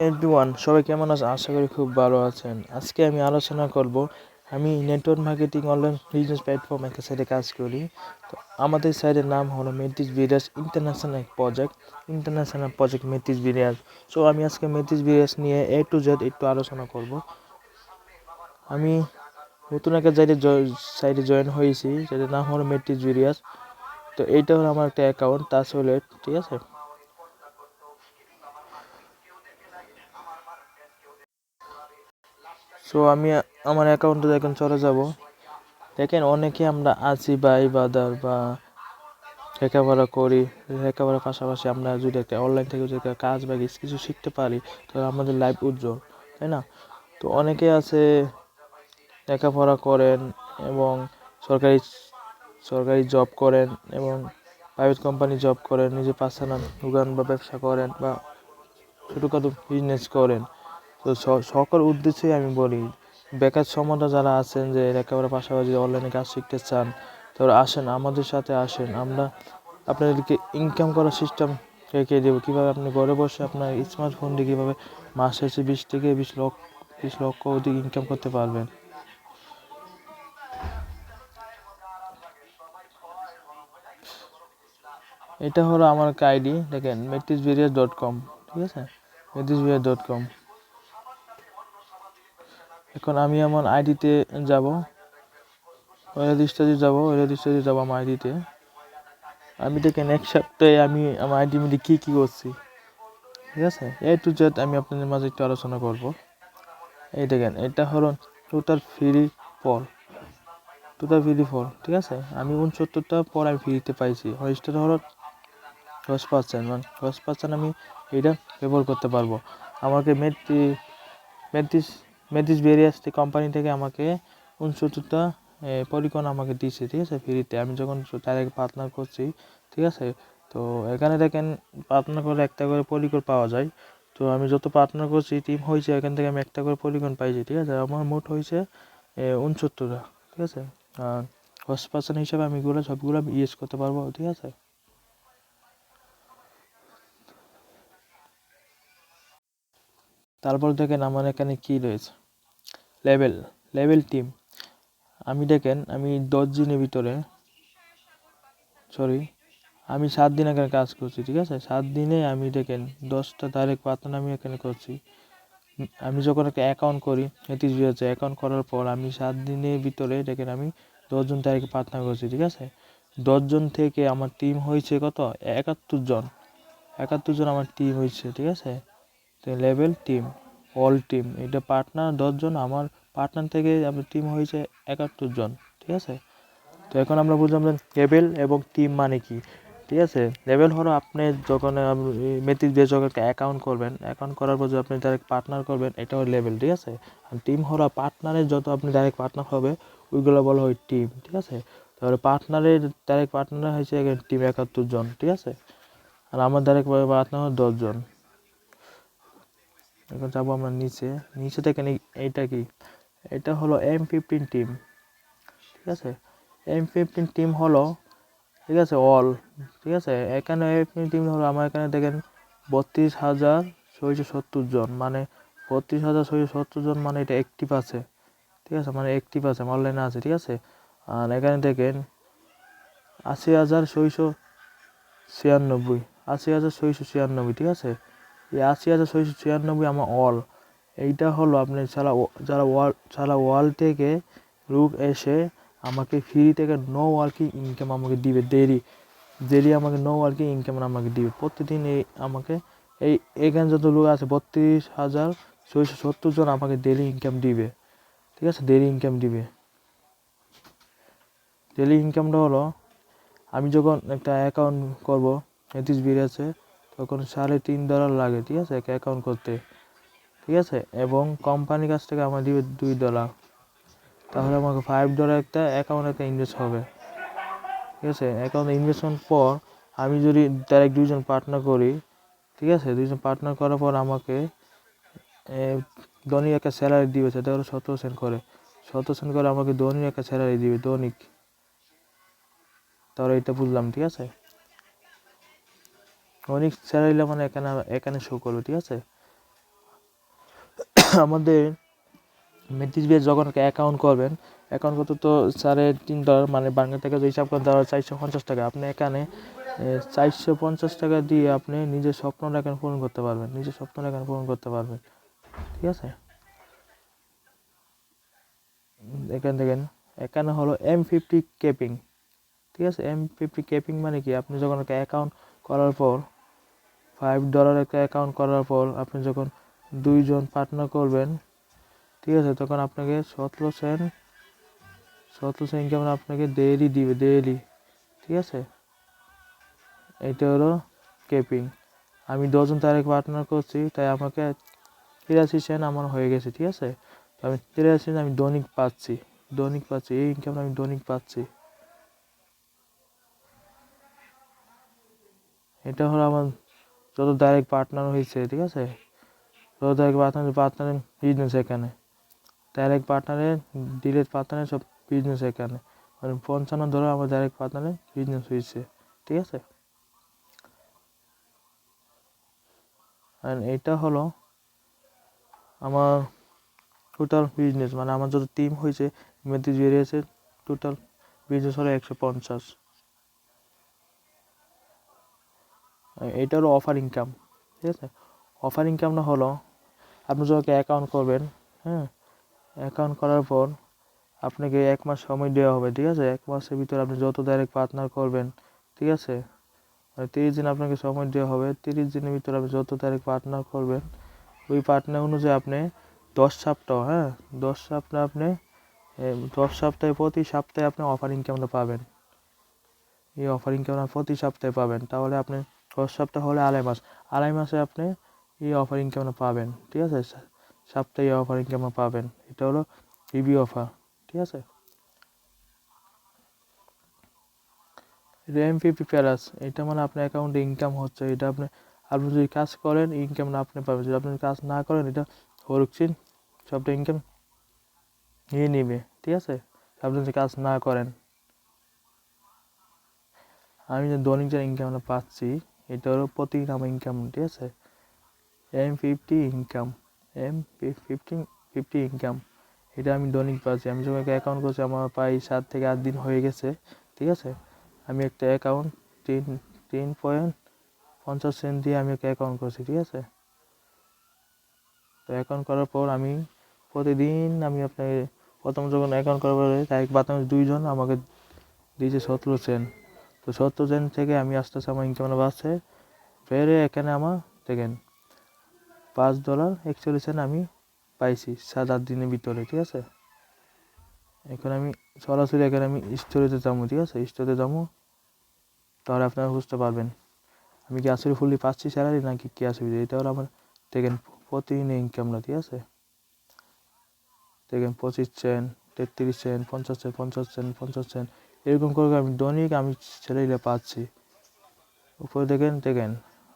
Everyone, সবাই কেমন আছেন? আশা করি খুব ভালো আছেন। আজকে আমি আলোচনা করব, আমি network marketing online business platform একটা সাইডে কাজ করি। তো আমাদের সাইডের নাম হলো মেথিস বিরাজ ইন্টারন্যাশনাল প্রজেক্ট ইন্টারন্যাশনাল প্রজেক্ট মেথিস বিরাজ সো আমি আজকে মেথিস বিরাজ নিয়ে এ টু জেড একটু আলোচনা করব। আমি নতুন একটা সাইডে সাইডে জয়েন হয়েছি যেটার নাম হলো মেথিস বিরিয়াস তো এইটা হলো আমার একটা অ্যাকাউন্ট তাসলে ঠিক আছে? সো আমি, আমার অ্যাকাউন্টে দেখেন চলে যাব। দেখেন, অনেকে আমরা আছি ভাই বাদার বা লেখাপড়া করি। লেখাপড়ার পাশাপাশি আমরা যদি একটা অনলাইন থেকে যদি কাজ বা কিছু শিখতে পারি, তাহলে আমাদের লাইফ উজ্জ্বল, তাই না? তো অনেকে আছে, লেখাপড়া করেন এবং সরকারি সরকারি জব করেন এবং প্রাইভেট কোম্পানি জব করেন, নিজে পার্সোনাল দোকান বা ব্যবসা করেন বা ছোটোখাটো বিজনেস করেন। তো সকল উদ্দেশ্যেই আমি বলি, বেকার সম্বন্ধে যারা আছেন যে একেবারে পাশাপাশি অনলাইনে কাজ শিখতে চান তো আসেন, আমাদের সাথে আসেন। আমরা আপনাদেরকে ইনকাম করার সিস্টেম রেখে দেবো। কীভাবে আপনি ঘরে বসে আপনার স্মার্টফোন দিয়ে কীভাবে মাসে এসে বিশ থেকে বিশ লক্ষ বিশ লক্ষ অধিক ইনকাম করতে পারবেন। এটা হলো আমার আইডি দেখেন মেট্রিস ডট কম ঠিক আছে? মেট্রিস ডট কম এখন আমি আমার আইডিতে যাব। রেজিস্টারে যাব রেজিস্টারে যাব আমার আইডিতে আমি দেখেন এক সপ্তাহে আমি আমার আইডির মধ্যে কী কী করছি। ঠিক আছে? এ টু জেড আমি আপনাদের মাঝে একটু আলোচনা করব। এই দেখেন, এটা হলো total free fall total free fall ঠিক আছে? আমি উনসত্তরটা পর আমি ফ্রিতে পাইছি। হরিস্টার হলো দশ পার্সেন্ট মানে দশ পার্সেন্ট আমি এইটা ব্যবহার করতে পারব। আমাকে মেট্রি মেট্রিস মেথিস বেরিয়ে আসতে কোম্পানি থেকে আমাকে উনসত্তরটা পরিকন আমাকে দিচ্ছে ঠিক আছে ফ্রিতে আমি যখন তাদেরকে পার্টনার করছি, ঠিক আছে, তো এখানে দেখেন পার্টনার করে একটা করে পরিকর পাওয়া যায়। তো আমি যত পার্টনার করছি টিম হয়েছে, এখান থেকে আমি একটা করে পরিকন পাইছি ঠিক আছে। আমার মোট হয়েছে উনসত্তরটা, ঠিক আছে। আর দশ পার্সেন্ট হিসাবে আমি এগুলো সবগুলো ইউজ করতে পারব, ঠিক আছে। তারপর দেখেন আমার এখানে কী রয়েছে। Level level team. আমি দেখেন, আমি দশ দিনের ভিতরে সরি আমি সাত দিন এখানে কাজ করছি, ঠিক আছে? সাত দিনে আমি দেখেন, দশটা তারিখ পাতন আমি এখানে করছি। আমি যখন একটা অ্যাকাউন্ট করি এটি এটিস হচ্ছে অ্যাকাউন্ট করার পর আমি সাত দিনের ভিতরে দেখেন, আমি দশজন তারিখে পার্টনার করছি, ঠিক আছে? দশজন থেকে আমার টিম হয়েছে কত? একাত্তর জন। একাত্তর জন আমার টিম হয়েছে, ঠিক আছে? লেভেল টিম অল টিম এটা পার্টনার দশজন, আমার পার্টনার থেকে আমার টিম হয়েছে একাত্তর জন, ঠিক আছে? তো এখন আমরা বুঝলাম যে লেভেল এবং টিম মানে কি, ঠিক আছে? লেভেল হলো আপনি যখন মেথিক যে যখন অ্যাকাউন্ট করবেন অ্যাকাউন্ট করার পর আপনি ডাইরেক্ট পার্টনার করবেন, এটা হলো লেভেল ঠিক আছে? আর টিম হলো পার্টনারের যত আপনি ডাইরেক্ট পার্টনার হবে ওইগুলো বলা হয় টিম ঠিক আছে? তাহলে পার্টনারের ডাইরেক্ট পার্টনার হয়েছে টিম একাত্তর জন, ঠিক আছে? আর আমার ডাইরেক্ট পার্টনার হয় দশজন। এখন যাব আমরা নিচে। নিচে দেখেন এইটা কি? এটা হলো এম ফিফটিন টিম ঠিক আছে? এম ফিফটিন টিম হলো, ঠিক আছে অল ঠিক আছে? এখানে এম ফিফটিন টিম হলো, আমার এখানে দেখেন বত্রিশ হাজার ছয়শো সত্তর জন। মানে বত্রিশ হাজার ছয়শো সত্তর জন মানে এটা অ্যাক্টিভ আছে। ঠিক আছে? মানে অ্যাক্টিভ আছে অনলাইনে আছে, ঠিক আছে? আর এখানে দেখেন আশি হাজার ছয়শো ছিয়ানব্বই। আশি হাজার ছয়শো ছিয়ানব্বই, ঠিক আছে? এই আশি হাজার ছয়শো ছিয়ানব্বই আমার অল এইটা হলো আপনি সারা যারা ওয়াল সারা ওয়াল থেকে লোক এসে আমাকে ফ্রি থেকে নো ওয়ার্কিং ইনকাম আমাকে দিবে দেরি দেরি আমাকে নো ওয়ার্কিং ইনকাম আমাকে দিবে। প্রতিদিন এই আমাকে এই এখানে যত লোক আছে, বত্রিশ হাজার ছয়শো সত্তর জন আমাকে ডেলি ইনকাম দিবে। ঠিক আছে? ডেলি ইনকাম দিবে। ডেলি ইনকামটা হলো, আমি যখন একটা অ্যাকাউন্ট করব বির আছে তখন সাড়ে তিন ডলার লাগে, ঠিক আছে? একটা অ্যাকাউন্ট করতে, ঠিক আছে? এবং কোম্পানির কাছ থেকে আমার দিবে দুই ডলার তাহলে আমাকে ফাইভ ডলার একটা অ্যাকাউন্ট একটা ইনভেস্ট হবে, ঠিক আছে? অ্যাকাউন্টে ইনভেস্টমেন্ট পর আমি যদি ডাইরেক্ট দুইজন পার্টনার করি, ঠিক আছে? দুইজন পার্টনার করার পর আমাকে দৈনিক একটা স্যালারি দিবে, সেটা হলো সতেরো সেন্ট করে। সতেরো সেন্ট করে আমাকে দৈনিক একটা স্যালারি দিবে দৈনিক তাহলে এটা বুঝলাম, ঠিক আছে? দৈনিক স্যালারি মানে এখানে এখানে শো করবে ঠিক আছে? আমাদের মেথিস বিয়ে যখন অ্যাকাউন্ট করবেন অ্যাকাউন্ট করতে তো সাড়ে তিন ডলার মানে বাংলা টাকা হিসাব করে দেওয়া চারশো পঞ্চাশ টাকা। আপনি এখানে চারশো পঞ্চাশ টাকা দিয়ে আপনি নিজের স্বপ্নটা এখানে পূরণ করতে পারবেন, নিজের স্বপ্নটা এখানে পূরণ করতে পারবেন, ঠিক আছে? এখান দেখেন এখানে হলো এম ফিফটি কেপিং ঠিক আছে? এম ফিফটি কেপিং মানে কি? আপনি যখন অ্যাকাউন্ট করার পর ফাইভ ডলার একটা অ্যাকাউন্ট করার পর আপনি যখন দুইজন পার্টনার করবেন, ঠিক আছে, তখন আপনাকে সতেরো সেন্ট সতেরো সেন্ট কেমন আপনাকে ডেইলি দিবে ডেইলি ঠিক আছে? এটা হলো কেপিং আমি দশজন তারিখ পার্টনার করছি, তাই আমাকে তিরাশি সেন্ট আমার হয়ে গেছে, ঠিক আছে? তো আমি তিরাশি আমি দৈনিক পাচ্ছি দৈনিক পাচ্ছি, এই ইনকাম আমি দৈনিক পাচ্ছি। এটা হলো আমার যত ডাইরেক্ট পার্টনার হয়েছে ঠিক আছে? যত ডাইরেক্ট পার্টনার পার্টনার বিজনেস এখানে। ডাইরেক্ট পার্টনারে ডিলেট পার্টনারে সব বিজনেস এখানে। মানে পঞ্চান্ন ধরো আমার ডাইরেক্ট পার্টনারে বিজনেস হয়েছে ঠিক আছে? আর এটা হলো আমার টোটাল বিজনেস মানে আমার যত টিম হয়েছে মেথিস বেরিয়েছে টোটাল বিজনেস হলো একশো পঞ্চাশ। এটা হলো অফার ইনকাম ঠিক আছে? অফার ইনকামটা হলো, আপনি যখন অ্যাকাউন্ট করবেন হ্যাঁ? অ্যাকাউন্ট করার পর আপনাকে এক মাস সময় দেওয়া হবে, ঠিক আছে? এক মাসের ভিতরে আপনি যত ডাইরেক্ট পার্টনার করবেন, ঠিক আছে? মানে তিরিশ দিন আপনাকে সময় দেওয়া হবে, তিরিশ দিনের ভিতরে আপনি যত তারিখ পার্টনার করবেন, ওই পার্টনার অনুযায়ী আপনি দশ সপ্তাহ হ্যাঁ? দশ সপ্তাহ আপনি দশ সপ্তাহে প্রতি সপ্তাহে আপনি অফার ইনকামটা পাবেন। এই অফার ইনকামটা প্রতি সপ্তাহে পাবেন। তাহলে আপনি দশ সপ্তাহ হলে আড়াই মাস। আড়াই মাসে আপনি এই অফার ইনকামটা পাবেন, ঠিক আছে? সপ্তাহে অফার ইনকামটা পাবেন। এটা হলো ইবি অফার ঠিক আছে? র্যাম ফিফটি প্যারাস এটা মানে আপনার অ্যাকাউন্টে ইনকাম হচ্ছে। এটা আপনি আপনি যদি কাজ করেন ইনকাম না আপনি পাবেন। যদি আপনি কাজ না করেন, এটা হরুকচিন সবটা ইনকাম নিয়ে নিবে, ঠিক আছে? আপনি যদি কাজ না করেন, আমি যে দৈনিক যে ইনকামটা পাচ্ছি এটা প্রতিদিন আমার ইনকাম ঠিক আছে? M fifty income M fifty fifty income এটা আমি দৈনিক পাচ্ছি। আমি যখন একটা অ্যাকাউন্ট করছি, আমার প্রায় সাত থেকে আট দিন হয়ে গেছে, ঠিক আছে? আমি একটা অ্যাকাউন্ট তিন তিন পয়েন্ট পঞ্চাশ সেন্ট দিয়ে আমি একটা অ্যাকাউন্ট করছি, ঠিক আছে? তো অ্যাকাউন্ট করার পর আমি প্রতিদিন আমি আপনাকে প্রথম যখন অ্যাকাউন্ট করার পরে তাই বাতাম দুইজন আমাকে দিয়েছে সতেরো সেন্ট তো সত্তর সেন্ট থেকে আমি আস্তে আস্তে আমার ইনকামটা বাড়ছে বেড়ে এখানে আমার দেখেন পাঁচ ডলার একচল্লিশ সেন্ট আমি পাইছি সাত আট দিনের ভিতরে, ঠিক আছে? এখন আমি সরাসরি এখানে আমি স্টোরেতে যাব, ঠিক আছে? স্টোরে যাব, তাহলে আপনারা বুঝতে পারবেন। আমি কি আসলে ফুললি পাচ্ছি স্যালারি নাকি কী অসুবিধা? এটা হলো আমার, দেখেন প্রতিদিন ইনকামটা ঠিক আছে? দেখেন, পঁচিশ সেন্ট তেত্রিশ সেন্ট পঞ্চাশ সেন্ট পঞ্চাশ সেন্ট পঞ্চাশ সেন্ট এরকম করে আমি দৈনিক আমি স্যালারিটা পাচ্ছি। উপরে দেখেন দেখেন,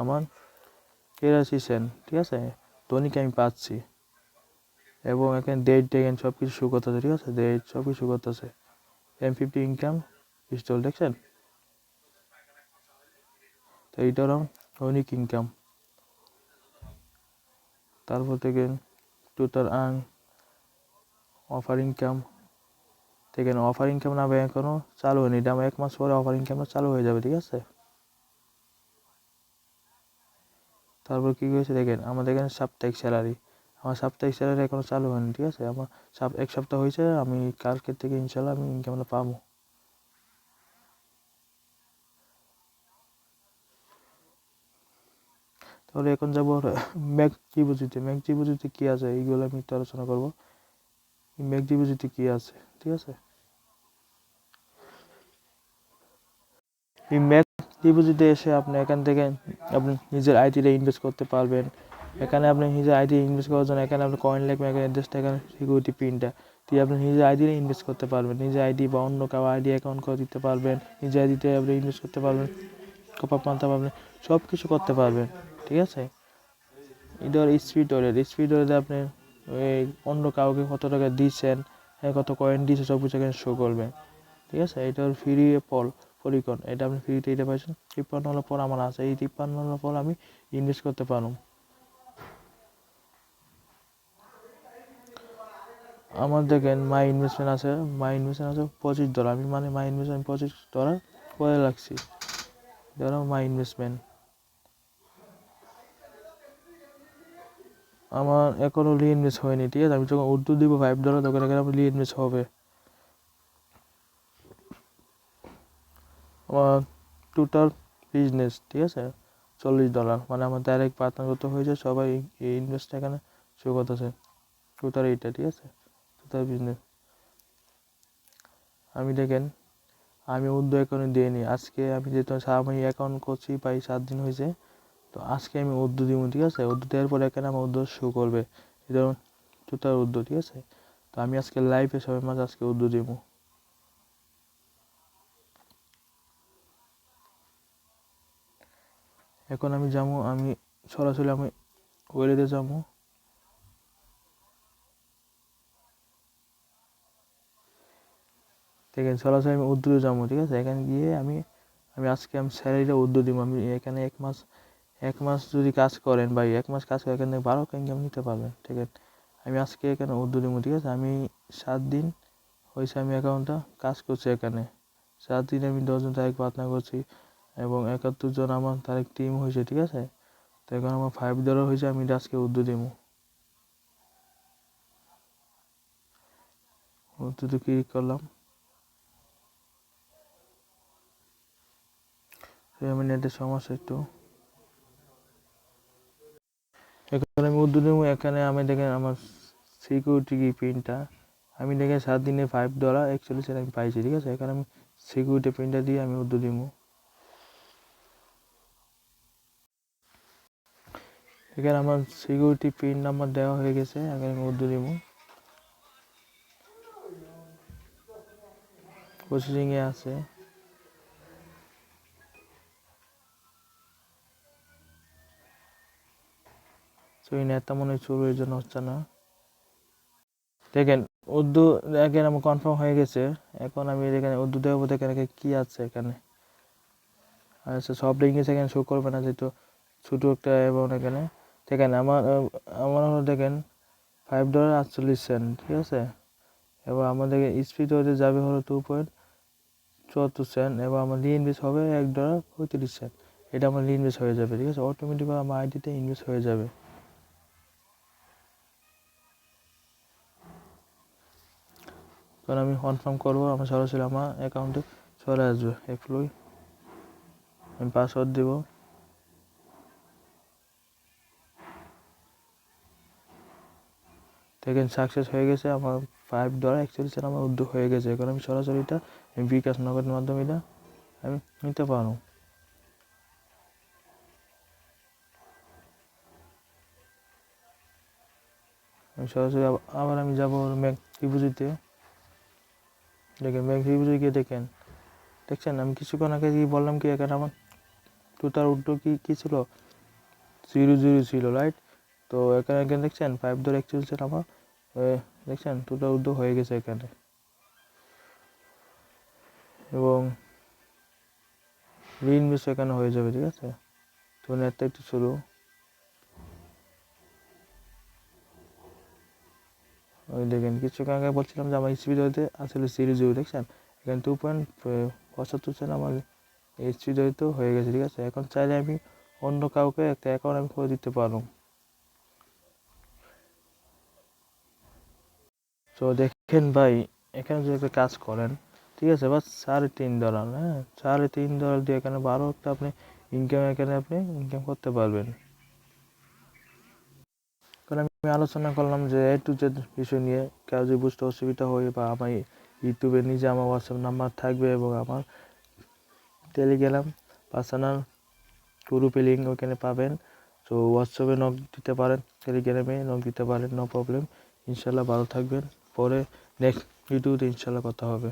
আমার তিরাশি সেন ঠিক আছে? দৈনিক আমি পাচ্ছি। এবং এখানে ডেট দেখেন সব কিছু শু করতেছে, ঠিক আছে? ডেট সব কিছু করতেছে। এম ফিফটি ইনকাম পিস্তল দেখছেন? তো এইটা হলো দৈনিক ইনকাম তারপর থেকে টোটাল আর্ন অফার ইনকাম দেখেন অফার ইনকাম না এখনও চালু হয়নি। এটা আমার এক মাস পরে অফার ইনকামটা চালু হয়ে যাবে, ঠিক আছে? তারপর কী হয়েছে দেখেন, আমাদের এখানে সাপ্তাহিক স্যালারি আমার সাপ্তাহিক স্যালারি এখনও চালু হয়নি, ঠিক আছে? আমার সাপ, এক সপ্তাহ হয়েছে, আমি কালকের থেকে ইনশাল্লাহ আমি ইনকামটা পাবো। তাহলে এখন যাব ম্যাক ডিপোজিটে ম্যাক ডিপোজিটে কী আছে? এইগুলো আমি একটু আলোচনা করব। ম্যাক ডিপোজিটে কী আছে? ঠিক আছে? এই ম্যাক ডিপোজিটে এসে আপনি এখান থেকে আপনি নিজের আইডিটা ইনভেস্ট করতে পারবেন। এখানে আপনি নিজের আইডি ইনভেস্ট করার জন্য এখানে আপনি কয়েন লাগবে, এখানে অ্যাড্রেসটা এখানে সিকিউরিটি পিনটা দিয়ে আপনি নিজের আইডিতে ইনভেস্ট করতে পারবেন। নিজের আইডি বা অন্য কারও আইডি অ্যাকাউন্ট করে দিতে পারবেন। নিজের আইডিতে আপনি ইনভেস্ট করতে পারবেন। কপাপ মানতে পারবেন সব কিছু করতে পারবেন। ঠিক আছে? এটা স্পিড ওয়ালেট স্পিড ওয়ালেটে আপনি অন্য কাউকে কত টাকা দিচ্ছেন হ্যাঁ কত কয়েন দিচ্ছে সব কিছু এখানে শো করবে। ঠিক আছে? এটা হল ফ্রি পল পরিকন এটা আপনি ফ্রিতে এটা পাইছেন তিপ্পান্ন হওয়ার পর আমার আছে। এই তিপ্পান্ন হওয়ার পর আমি ইনভেস্ট করতে পারব। আমার দেখেন মাই ইনভেস্টমেন্ট আছে। মাই ইনভেস্টমেন্ট আছে পঁচিশ ডলার আমি মানে মাই ইনভেস্টমেন্ট পঁচিশ ডলার করে রাখছি। ধরো মাই ইনভেস্টমেন্ট আমার এখনও রি ইনভেস্ট হয়নি, ঠিক আছে? আমি যখন উর্দু দিব ফাইভ ডলার তখন এখানে আমার রি ইনভেস্ট হবে। আমার টোটাল বিজনেস ঠিক আছে? চল্লিশ ডলার মানে আমার ডাইরেক্ট পার্টনার কত হয়েছে, সবাই এই ইনভেস্ট এখানে শো করতেছে। টোটাল এইটা, ঠিক আছে? টোটাল বিজনেস আমি দেখেন, আমি উর্দু অ্যাকাউন্টে দিইনি। আজকে আমি যেহেতু আমি অ্যাকাউন্ট করছি, প্রায় সাত দিন হয়েছে তো আজকে আমি উর্দু দিব, ঠিক আছে? উর্দু দেওয়ার পরে এখানে আমার উর্দু শো করবে। ধরুন টোটাল উর্দু, ঠিক আছে? তো আমি আজকে লাইভে সবাই মাঝে আজকে উর্দু দিব। এখন আমি যাব, আমি সরাসরি আমি ওয়েলেতে যাব। দেখেন, সরাসরি আমি উর্দুতে যাব, ঠিক আছে? এখানে গিয়ে আমি আমি আজকে আমি স্যালারিটা উর্দু দিব। আমি এখানে এক মাস এক মাস যদি কাজ করেন বা এক মাস কাজ করেন এখান বারো ইনকাম নিতে পারবেন, ঠিক আছে? আমি আজকে এখানে উর্দু দিব ঠিক আছে? আমি সাত দিন হয়েছে আমি অ্যাকাউন্টটা কাজ করছি এখানে। সাত দিন আমি দশজন তারিখ পার্টনার করছি এবং একাত্তর জন আমার তারিখ টিম হয়েছে, ঠিক আছে? তো এখন আমার ফাইভ ডলার হয়েছে, আমি আজকে উর্দু দিব উর্দুতে ক্লিক করলাম? আমি নেটের সমস্যা একটু। এখন আমি দেবো এখানে আমি দেখেন আমার সিকিউরিটি কি পিনটা আমি দেখেন সাত দিনে ফাইভ ডলার একচল্লিশ আমি পাইছি, ঠিক আছে? এখানে আমি সিকিউরিটি পিনটা দিয়ে আমি উর্দু দিব এখানে আমার সিকিউরিটি পিন নাম্বার দেওয়া হয়ে গেছে, এখানে আমি উর্দু দিব প্রসেসিংয়ে আছে। তো এই নেতা মনে হয় চুর এর জন্য হচ্ছে না। দেখেন, উর্দু দেখেন আমার কনফার্ম হয়ে গেছে। এখন আমি এখানে উর্দু দেবো দেখেন কী আছে এখানে। আচ্ছা সব ইংলিশ এখানে শো করবে না যেহেতু ছোটো একটা এবং এখানে। দেখেন, আমার আমার হলো দেখেন ফাইভ ডলার আটচল্লিশ সেন্ট ঠিক আছে? এবার আমাদের স্পিড হতে যাবে হলো টু পয়েন্ট চুয়াত্তর সেন্ট এবং আমার ইনভেস্ট হবে এক ডলার পঁয়ত্রিশ সেন্ট এটা আমার ইনভেস্ট হয়ে যাবে, ঠিক আছে? অটোমেটিকভাবে আমার আইডিতে ইনভেস্ট হয়ে যাবে। কারণ আমি কনফার্ম করব, আমার সরাসরি আমার অ্যাকাউন্টে চলে আসবে। এক্সপ্লোই আমি পাসওয়ার্ড দেব। দেখেন সাকসেস হয়ে গেছে, আমার ফাইভ ডলার অ্যাকচুয়ালি সেটা আমার উদ্যোগ হয়ে গেছে। এখন আমি সরাসরি এটা বিকাশ নগদের মাধ্যমে এটা আমি নিতে পারব। আমি সরাসরি আবার আমি যাব ব্যাংক ডিপোজিটে দেখেন ব্যাংক ডিপোজিট গিয়ে দেখেন, দেখছেন, আমি কিছুক্ষণ আগে কি বললাম কি, এখানে আমার টোটাল উদ্যোগ কি, কী ছিল? জিরো জিরো ছিল রাইট তো এখানে এখানে দেখছেন ফাইভ ধরে একচল্লিশ আমার দেখছেন টোটাল উদ্যোগ হয়ে গেছে এখানে। এবং রিইনভেস্ট এখানে হয়ে যাবে, ঠিক আছে? তো নেটটা একটু শুরু ওই দেখেন, কিছুক্ষণ আগে বলছিলাম যে আমার দইতে আসলে সিরিজ জিরো দেখছেন? এখানে টু পয়েন্ট পঁচাত্তর সেন্ট আমার দইতেও হয়ে গেছে, ঠিক আছে? এখন চাইলে আমি অন্য কাউকে একটা অ্যাকাউন্ট আমি করে দিতে পারব। তো দেখেন ভাই, এখানে যদি একটা কাজ করেন, ঠিক আছে? বাস সাড়ে তিন ডলার হ্যাঁ? সাড়ে তিন ডলার দিয়ে এখানে বারো একটা আপনি ইনকাম এখানে আপনি ইনকাম করতে পারবেন। কারণ আমি আলোচনা করলাম যে এ টু জেড বিষয় নিয়ে কেউ যদি বুঝতে অসুবিধা হয় বা আমার ইউটিউবে নিজে আমার হোয়াটসঅ্যাপ নাম্বার থাকবে এবং আমার টেলিগ্রাম পার্সোনাল গ্রুপে লিঙ্ক ওখানে পাবেন। তো হোয়াটসঅ্যাপে নক দিতে পারেন টেলিগ্রামে নক দিতে পারেন নো প্রবলেম ইনশাল্লাহ ভালো থাকবেন। পরে নেক্সট ভিডিওতে ইনশাল্লাহ কথা হবে।